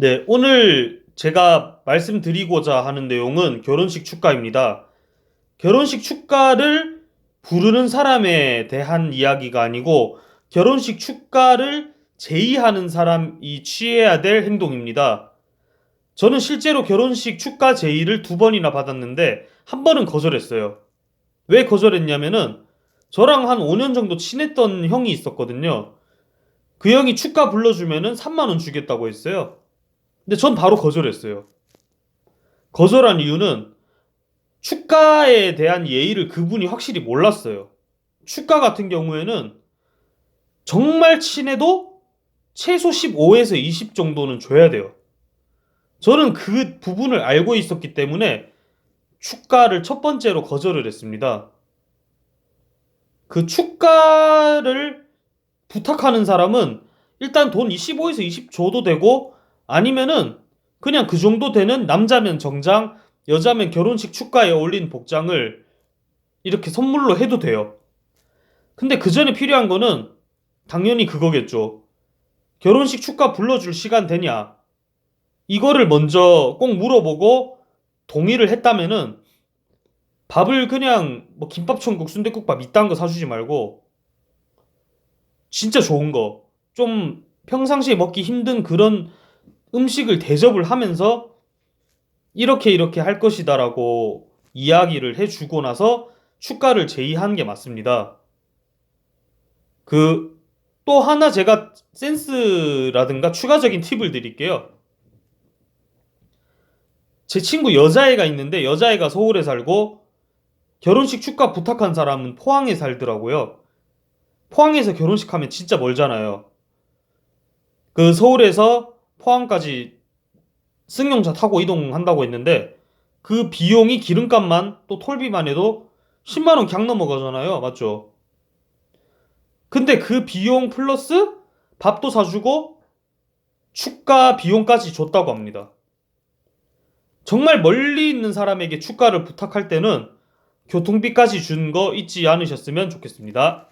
네, 오늘 제가 말씀드리고자 하는 내용은 결혼식 축가입니다. 결혼식 축가를 부르는 사람에 대한 이야기가 아니고 결혼식 축가를 제의하는 사람이 취해야 될 행동입니다. 저는 실제로 결혼식 축가 제의를 두 번이나 받았는데 한 번은 거절했어요. 왜 거절했냐면은 저랑 한 5년 정도 친했던 형이 있었거든요. 그 형이 축가 불러주면은 3만 원 주겠다고 했어요. 근데 전 바로 거절했어요. 거절한 이유는 축가에 대한 예의를 그분이 확실히 몰랐어요. 축가 같은 경우에는 정말 친해도 최소 15에서 20 정도는 줘야 돼요. 저는 그 부분을 알고 있었기 때문에 축가를 첫 번째로 거절을 했습니다. 그 축가를 부탁하는 사람은 일단 돈 15에서 20 줘도 되고 아니면은 그냥 그 정도 되는 남자면 정장, 여자면 결혼식 축가에 어울린 복장을 이렇게 선물로 해도 돼요. 근데 그 전에 필요한 거는 당연히 그거겠죠. 결혼식 축가 불러줄 시간 되냐? 이거를 먼저 꼭 물어보고 동의를 했다면은 밥을 그냥 뭐 김밥 천국, 순댓국밥 이딴 거 사주지 말고 진짜 좋은 거, 좀 평상시에 먹기 힘든 그런 음식을 대접을 하면서 이렇게 이렇게 할 것이다라고 이야기를 해주고 나서 축가를 제의한 게 맞습니다. 그 또 하나 제가 센스라든가 추가적인 팁을 드릴게요. 제 친구 여자애가 있는데 여자애가 서울에 살고 결혼식 축가 부탁한 사람은 포항에 살더라고요. 포항에서 결혼식 하면 진짜 멀잖아요. 그 서울에서 포항까지 승용차 타고 이동한다고 했는데 그 비용이 기름값만 또 톨비만 해도 10만 원 그냥 넘어가잖아요. 맞죠? 근데 그 비용 플러스 밥도 사주고 축가 비용까지 줬다고 합니다. 정말 멀리 있는 사람에게 축가를 부탁할 때는 교통비까지 준 거 잊지 않으셨으면 좋겠습니다.